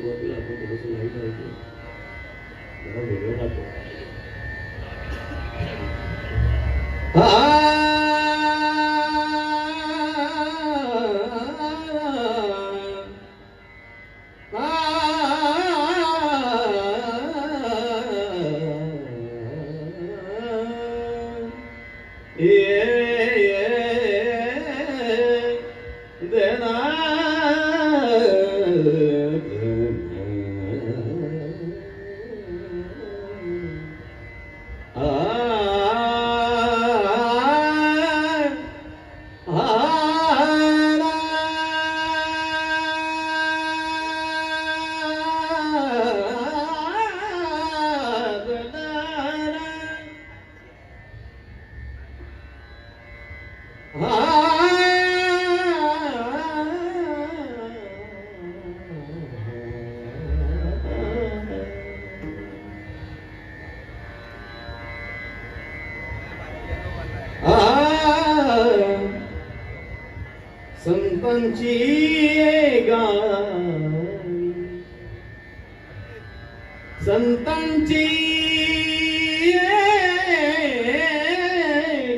죽었구나 그렇게 무슨 얘기를 해야지 내가 왜 이러냐고 아 Yeah. संतांची गावी संतांची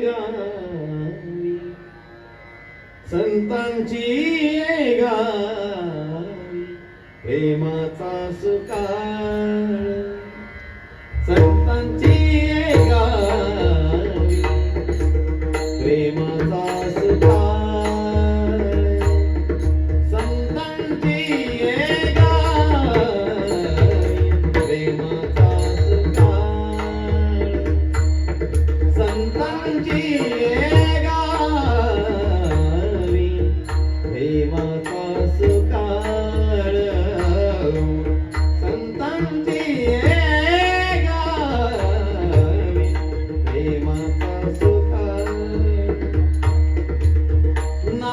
गावी संतांची गावी प्रेमाचा सुकाळ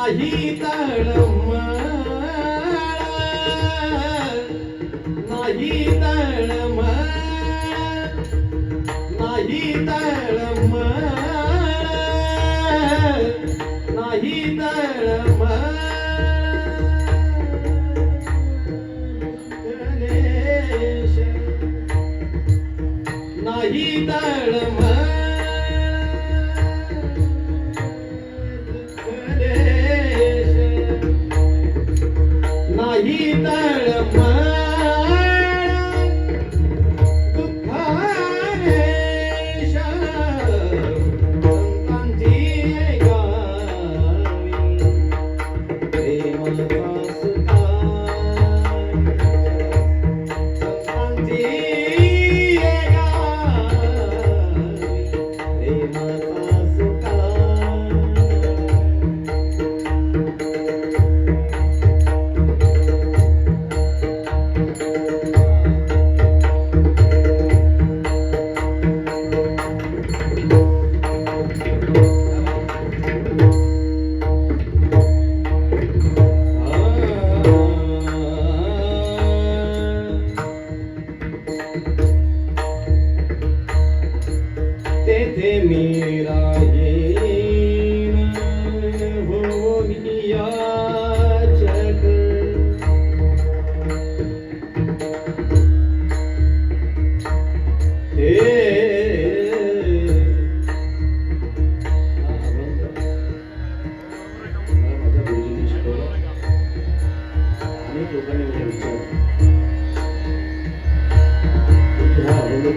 नाही तळमळ नाही तळमळ नाही तळमळ नाही तळमळ नाही तळमळ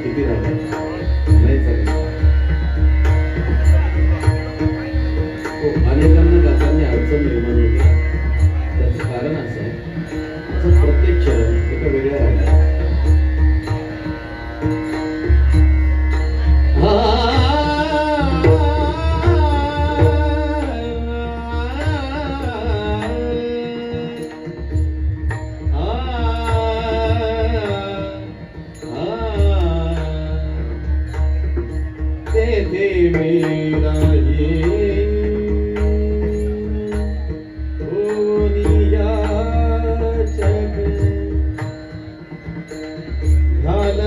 किती राहिला नाही चालेल हो अनेकांना गाताना अडचण निर्माण होते.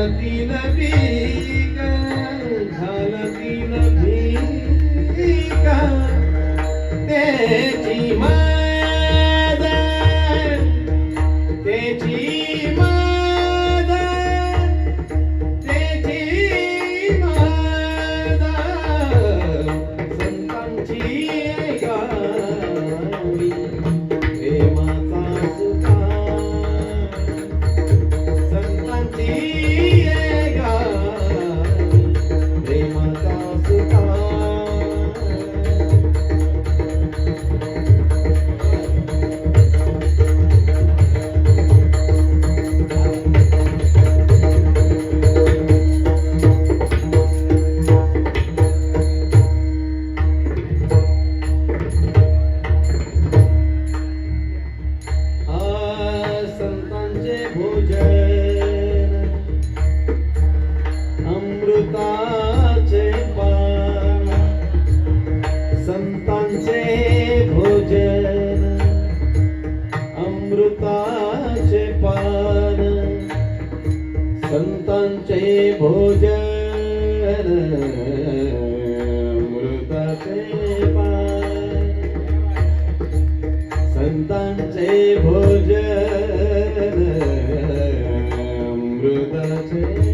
نبي संतांचे भोजन अमृताचे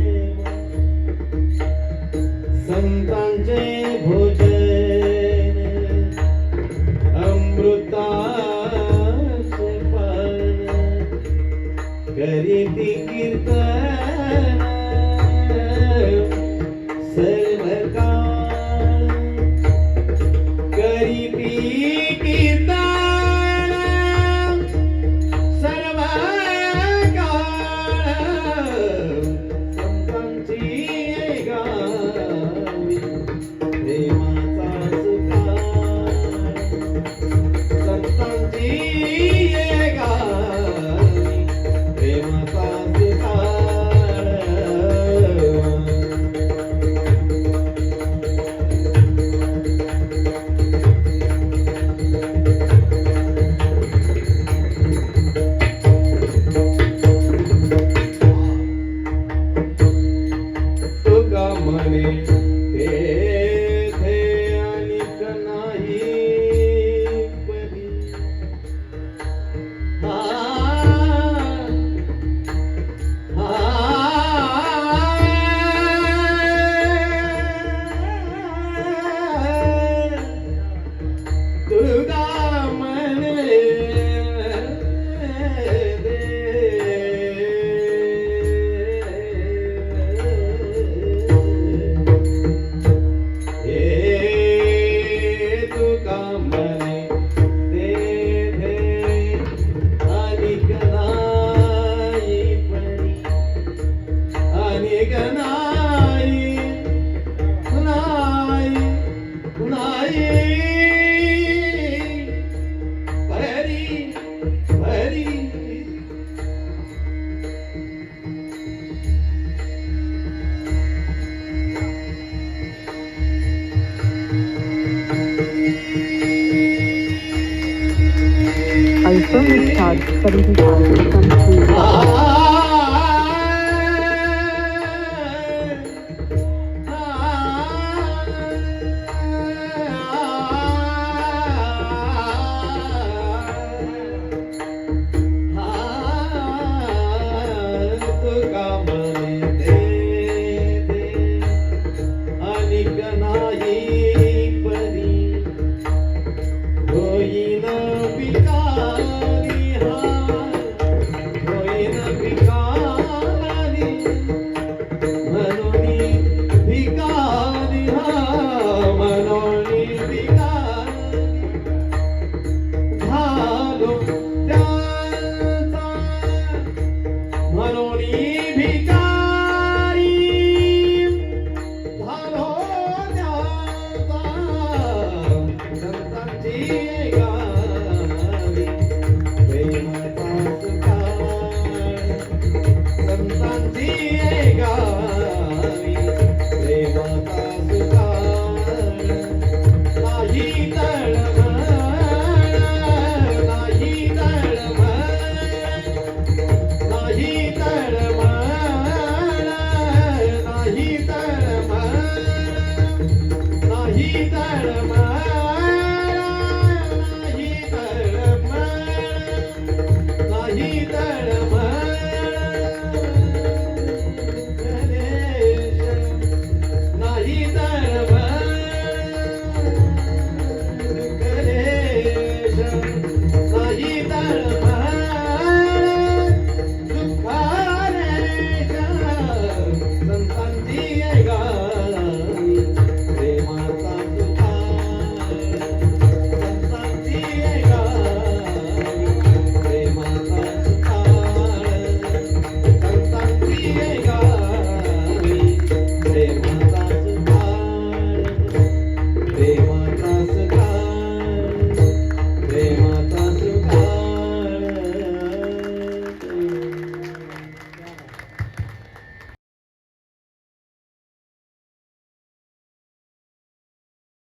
From this charge, 70,000 comes to